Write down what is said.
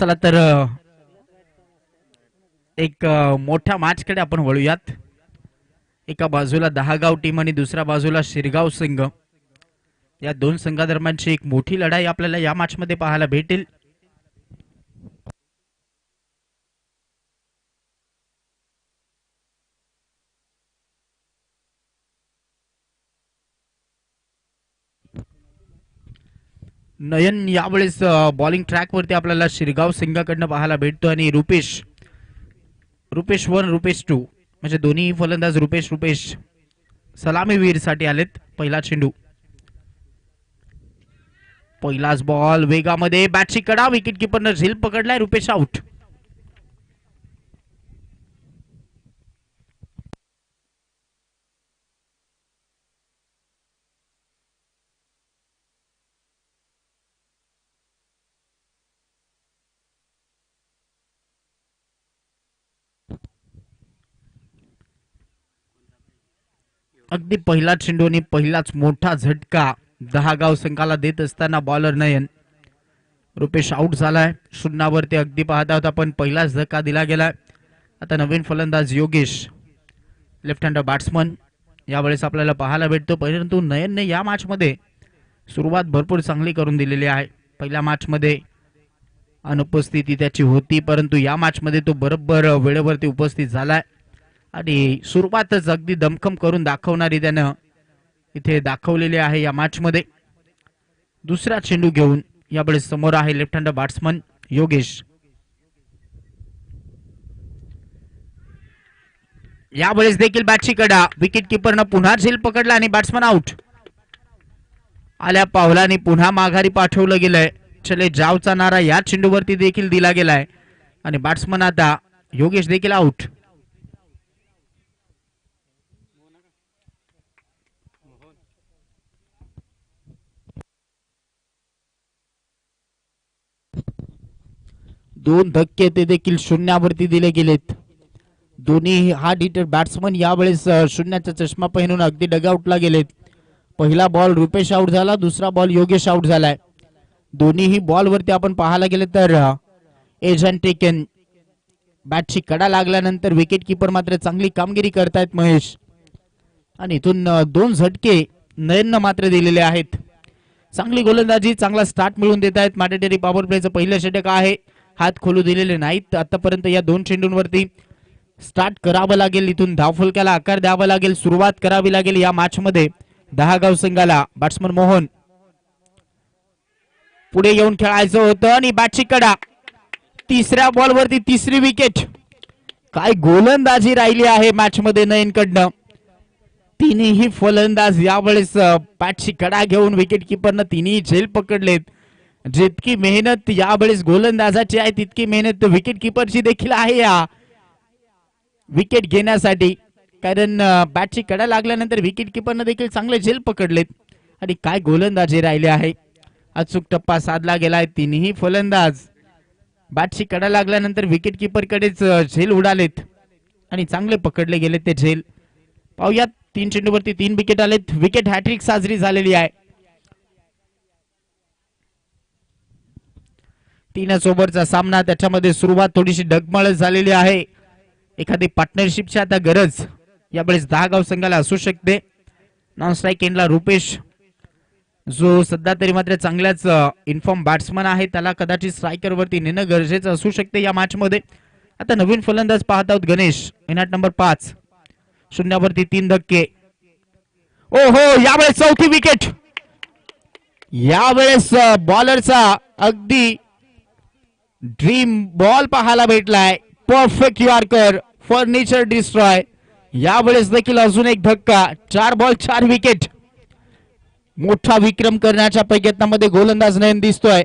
चला तर एक मोठ्या मॅच कडे आपण वळूयात. एका बाजूला दहागाव टीम आणि दुसऱ्या बाजूला शिरगाव संघ. या दोन संघादरम्यानची एक मोठी लढाई आपल्याला या मॅचमध्ये पाहायला भेटेल. नयन यावेळेस बॉलिंग ट्रॅकवरती आपल्याला शिरगाव संघाकडनं पाहायला भेटतो आणि रुपेश रुपेश वन रुपेश टू म्हणजे दोन्ही फलंदाज रुपेश रुपेश सलामीवीरसाठी आलेत. पहिला चेंडू. पहिलाच बॉल वेगामध्ये. बॅटची कडा विकेट किपरनं झेल पकडलाय. रुपेश आउट अगदी पहिला चेंडूने पहिलाच मोठा झटका दहा गाव संघाला देत असताना बॉलर नयन. रुपेश आउट झालाय. शून्यावरती अगदी पाहता होता पण पहिलाच धक्का दिला गेलाय. आता नवीन फलंदाज योगेश लेफ्ट हँड बॅट्समन यावेळेस आपल्याला पाहायला भेटतो परंतु नयनने या मॅचमध्ये सुरुवात भरपूर चांगली करून दिलेली आहे. पहिल्या मॅचमध्ये अनुपस्थिती त्याची होती परंतु या मॅचमध्ये तो बरोबर वेळेवरती उपस्थित झालाय. आणि सुरुवातच अगदी दमखम करून दाखवणारी त्यानं इथे दाखवलेली आहे या मॅचमध्ये दुसरा चेंडू घेऊन यावेळेस समोर आहे लेफ्ट हँड बॅट्समन योगेश. यावेळेस देखील बॅटची कडा. विकेट किपरनं पुन्हा झेल पकडला आणि बॅट्समन आउट आल्या पावलाने पुन्हा माघारी पाठवलं गेलंय. चले जावचा नारा या चेंडूवरती देखील दिला गेलाय. आणि बॅट्समन आता योगेश देखील आउट दोन धक्के ते देखील शून्यावरती दिले गेलेत. दोन्ही हा डिटर बॅट्समन यावेळेस शून्याचा चष्मा पहिरून अगदी डगआउटला गेलेत. पहिला बॉल रुपेश आउट झाला दुसरा बॉल योगेश आउट झालाय. दोन्हीही बॉलवरती आपण पाहायला गेले तर एजन टेकन. बॅटची कडा लागल्यानंतर विकेट किपर मात्र चांगली कामगिरी करतायत महेश. आणि इथून दोन झटके नयननं मात्र दिलेले आहेत. चांगली गोलंदाजी चांगला स्टार्ट मिळवून देत आहेत मॅटेटरी पॉवर प्लेचं पहिलं षटक आहे. हात खोलू दिलेले नाहीत. आतापर्यंत या दोन चेंडूंवरती स्टार्ट करावं लागेल. इथून धावफुलक्याला आकार द्यावा लागेल. सुरुवात करावी लागेल. या मॅच मध्ये दहा गाव संघाला बॅट्समन मोहन पुढे येऊन खेळायचं होतं आणि बॅटची कडा तिसऱ्या बॉलवरती तिसरी विकेट काय गोलंदाजी राहिली आहे मॅच मध्ये नयनकडनं. तिन्ही फलंदाज यावेळेस बॅटची कडा घेऊन विकेट किपरनं तिन्ही झेल पकडलेत. जितकी मेहनत यावेळेस गोलंदाजाची आहे तितकी मेहनत विकेट किपरची देखील आहे या. विकेट घेण्यासाठी. कारण बॅटची कडा लागल्यानंतर विकेट किपरनं देखील चांगले झेल पकडलेत. आणि काय गोलंदाजी राहिले आहे. अचूक टप्पा साधला गेलाय तिन्ही फलंदाज. बॅटची कडा लागल्यानंतर विकेट किपरकडेच झेल उडालेत. आणि चांगले पकडले गेले ते झेल. पाहूयात तीन चेंडूवरती तीन विकेट आलेत. विकेट हॅट्रिक साजरी झालेली आहे. तीन ओव्हरचा सामना त्याच्यामध्ये सुरुवात थोडीशी ढगमळत झालेली आहे. एखादी पार्टनरशिपची आता गरज यावेळेस दहा गाव संघाला असू शकते. नॉन स्ट्राईक एंडला रुपेश जो सध्या तरी मात्र चांगल्याच इन्फॉर्म बॅट्समन आहे. त्याला कदाचित स्ट्रायकर वरती नेणं गरजेचं असू शकते या मॅच मध्ये. आता नवीन फलंदाज पाहत आहोत गणेश इनाट नंबर पाच. शून्यावरती तीन धक्के. ओ हो यावेळेस चौथी विकेट यावेळेस बॉलरचा अगदी ड्रीम बॉल पाहायला भेटलाय. परफेक्ट यॉर्कर फर्निचर डिस्ट्रॉय यावेळेस देखील अजून एक धक्का. चार बॉल चार विकेट मोठा विक्रम करण्याच्या प्रयत्नामध्ये गोलंदाज नयन दिसतोय.